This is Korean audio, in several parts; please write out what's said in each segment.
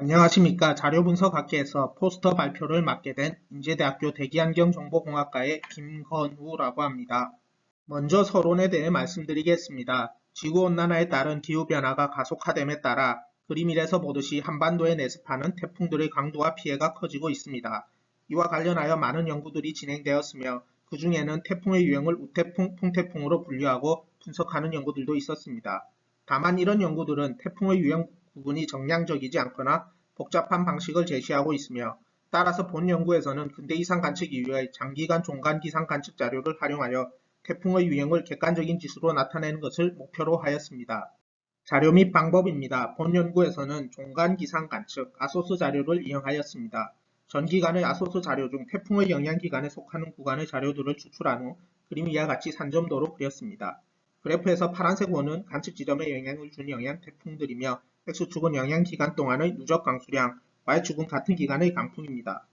안녕하십니까. 자료분석 학계에서 포스터 발표를 맡게 된 인제대학교 대기환경정보공학과의 김건우라고 합니다. 먼저 서론에 대해 말씀드리겠습니다. 지구온난화에 따른 기후변화가 가속화됨에 따라 그림 1에서 보듯이 한반도에 내습하는 태풍들의 강도와 피해가 커지고 있습니다. 이와 관련하여 많은 연구들이 진행되었으며 그 중에는 태풍의 유형을 우태풍, 풍태풍으로 분류하고 분석하는 연구들도 있었습니다. 다만 이런 연구들은 태풍의 유형 구분이 정량적이지 않거나 복잡한 방식을 제시하고 있으며 따라서 본 연구에서는 근대 이상 관측 이후의 장기간 종간 기상 관측 자료를 활용하여 태풍의 유형을 객관적인 지수로 나타내는 것을 목표로 하였습니다. 자료 및 방법입니다. 본 연구에서는 종간 기상 관측 아소스 자료를 이용하였습니다. 전 기간의 아소스 자료 중 태풍의 영향 기간에 속하는 구간의 자료들을 추출한 후 그림 이와 같이 산점도로 그렸습니다. 그래프에서 파란색 원은 관측 지점에 영향을 준 영향 태풍들이며 X축은 영향 기간 동안의 누적 강수량, Y축은 같은 기간의 강풍입니다.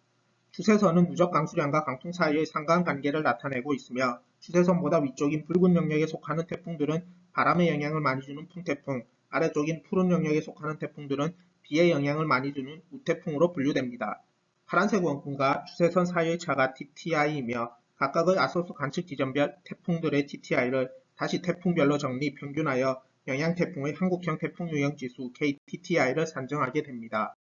추세선은 누적 강수량과 강풍 사이의 상관관계를 나타내고 있으며 추세선보다 위쪽인 붉은 영역에 속하는 태풍들은 바람의 영향을 많이 주는 풍태풍, 아래쪽인 푸른 영역에 속하는 태풍들은 비의 영향을 많이 주는 우태풍으로 분류됩니다. 파란색 원근과 추세선 사이의 차가 TTI이며 각각의 아소스 관측 지점별 태풍들의 TTI를 다시 태풍별로 정리, 평균하여 영향태풍의 한국형 태풍 유형지수 KTTI를 산정하게 됩니다.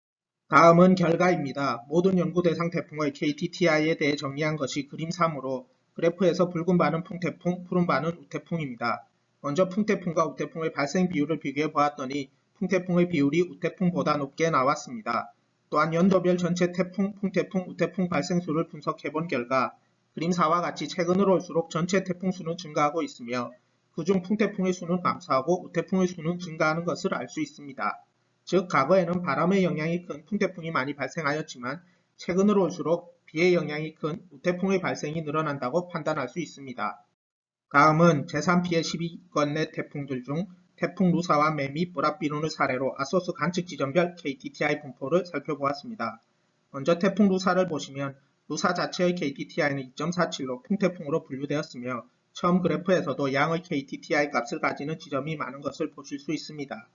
다음은 결과입니다. 모든 연구 대상 태풍의 KTTI에 대해 정리한 것이 그림 3으로 그래프에서 붉은 반은 풍태풍, 푸른 반은 우태풍입니다. 먼저 풍태풍과 우태풍의 발생 비율을 비교해 보았더니 풍태풍의 비율이 우태풍보다 높게 나왔습니다. 또한 연도별 전체 태풍, 풍태풍, 우태풍 발생 수를 분석해 본 결과 그림 4와 같이 최근으로 올수록 전체 태풍 수는 증가하고 있으며 그중 풍태풍의 수는 감소하고 우태풍의 수는 증가하는 것을 알 수 있습니다. 즉 과거에는 바람의 영향이 큰 풍태풍이 많이 발생하였지만 최근으로 올수록 비의 영향이 큰 우태풍의 발생이 늘어난다고 판단할 수 있습니다. 다음은 제3피해 12건 내 태풍들 중 태풍 루사와 매미, 보랏비룬을 사례로 아소스 관측 지점별 KTTI 분포를 살펴보았습니다. 먼저 태풍 루사를 보시면 루사 자체의 KTTI는 2.47로 풍태풍으로 분류되었으며 처음 그래프에서도 양의 KTTI 값을 가지는 지점이 많은 것을 보실 수 있습니다.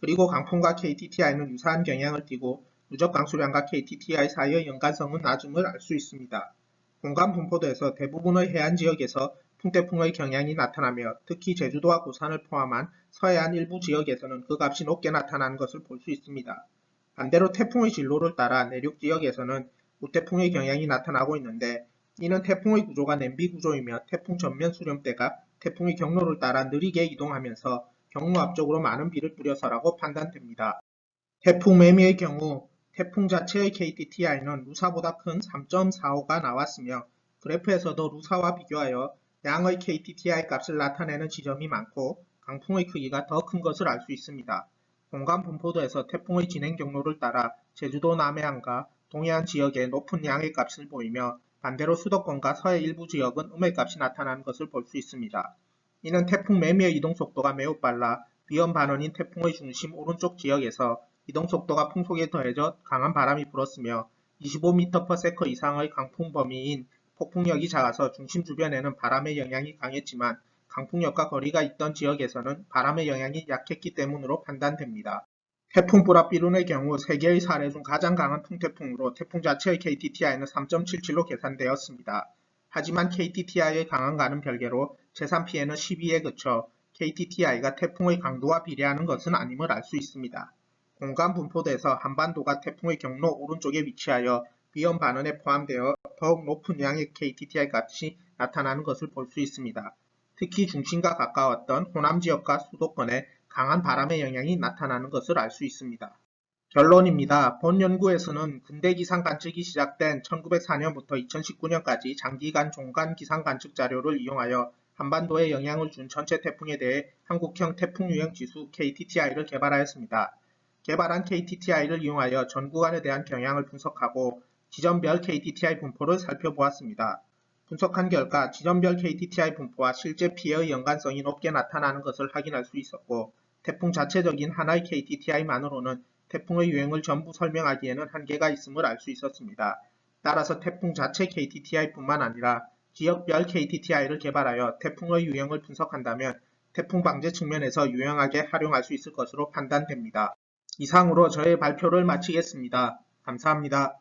그리고 강풍과 KTTI는 유사한 경향을 띠고 누적 강수량과 KTTI 사이의 연관성은 낮음을 알 수 있습니다. 공간 분포도에서 대부분의 해안 지역에서 풍태풍의 경향이 나타나며 특히 제주도와 부산을 포함한 서해안 일부 지역에서는 그 값이 높게 나타나는 것을 볼 수 있습니다. 반대로 태풍의 진로를 따라 내륙 지역에서는 우태풍의 경향이 나타나고 있는데 이는 태풍의 구조가 냄비 구조이며 태풍 전면 수렴대가 태풍의 경로를 따라 느리게 이동하면서 경로 앞쪽으로 많은 비를 뿌려서라고 판단됩니다. 태풍 매미의 경우 태풍 자체의 KTTI는 루사보다 큰 3.45가 나왔으며 그래프에서도 루사와 비교하여 양의 KTTI 값을 나타내는 지점이 많고 강풍의 크기가 더 큰 것을 알 수 있습니다. 공간 분포도에서 태풍의 진행 경로를 따라 제주도 남해안과 동해안 지역에 높은 양의 값을 보이며 반대로 수도권과 서해 일부 지역은 음해값이 나타나는 것을 볼 수 있습니다. 이는 태풍 매미의 이동 속도가 매우 빨라 위험 반원인 태풍의 중심 오른쪽 지역에서 이동 속도가 풍속에 더해져 강한 바람이 불었으며 25m/s 이상의 강풍 범위인 폭풍력이 작아서 중심 주변에는 바람의 영향이 강했지만 강풍력과 거리가 있던 지역에서는 바람의 영향이 약했기 때문으로 판단됩니다. 태풍 보랏비룬의 경우 세계의 사례 중 가장 강한 풍태풍으로 태풍 자체의 KTTI는 3.77로 계산되었습니다. 하지만 KTTI의 강한과는 별개로 제3피해는 12에 그쳐 KTTI가 태풍의 강도와 비례하는 것은 아님을 알 수 있습니다. 공간 분포대에서 한반도가 태풍의 경로 오른쪽에 위치하여 위험 반원에 포함되어 더욱 높은 양의 KTTI 값이 나타나는 것을 볼 수 있습니다. 특히 중심과 가까웠던 호남 지역과 수도권에 강한 바람의 영향이 나타나는 것을 알 수 있습니다. 결론입니다. 본 연구에서는 근대 기상 관측이 시작된 1904년부터 2019년까지 장기간 종간 기상 관측 자료를 이용하여 한반도에 영향을 준 전체 태풍에 대해 한국형 태풍 유형 지수 KTTI를 개발하였습니다. 개발한 KTTI를 이용하여 전 구간에 대한 경향을 분석하고 지점별 KTTI 분포를 살펴보았습니다. 분석한 결과 지점별 KTTI 분포와 실제 피해의 연관성이 높게 나타나는 것을 확인할 수 있었고 태풍 자체적인 하나의 KTTI만으로는 태풍의 유행을 전부 설명하기에는 한계가 있음을 알 수 있었습니다. 따라서 태풍 자체 KTTI뿐만 아니라 지역별 KTTI를 개발하여 태풍의 유형을 분석한다면 태풍 방제 측면에서 유용하게 활용할 수 있을 것으로 판단됩니다. 이상으로 저의 발표를 마치겠습니다. 감사합니다.